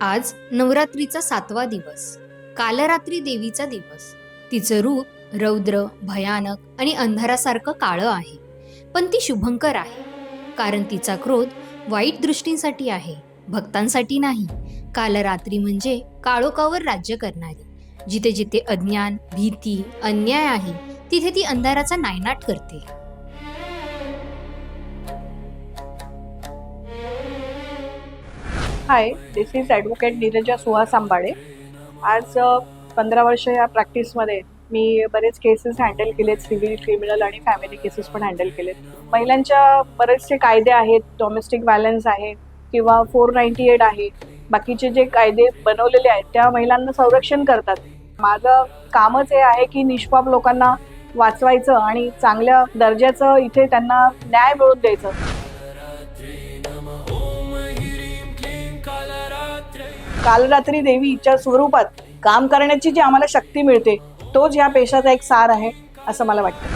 आज नवरात्रीचा सातवा दिवस. कालरात्री देवीचा दिवस. तिचं रूप रौद्र भयानक आणि अंधारासारखं काळं आहे. पण ती शुभंकर आहे. कारण तिचा क्रोध वाईट दृष्टींसाठी आहे भक्तांसाठी नाही. कालरात्री म्हणजे काळोखावर राज्य करणारी. जिथे जिथे अज्ञान भीती अन्याय आहे तिथे ती अंधाराचा नायनाट करते. Hi this is advocate Neerja Suhas Ambade आज पंधरा वर्ष या प्रॅक्टिसमध्ये मी बरेच केसेस हँडल केलेत सिव्हिल क्रिमिनल आणि फॅमिली केसेस पण हँडल केलेत. महिलांच्या बरेचसे कायदे आहेत डॉमेस्टिक व्हायलन्स आहे किंवा फोर नाईन्टी एट आहे. बाकीचे जे कायदे बनवलेले आहेत त्या महिलांना संरक्षण करतात. माझं कामच हे आहे की निष्पाप लोकांना वाचवायचं आणि चांगल्या दर्जाचं इथे त्यांना न्याय मिळवून द्यायचं. काल रात्री देवीच्या स्वरूपात काम करण्याची जी आम्हाला शक्ती मिळते तोच या पेशाचा एक सार आहे असं मला वाटतं.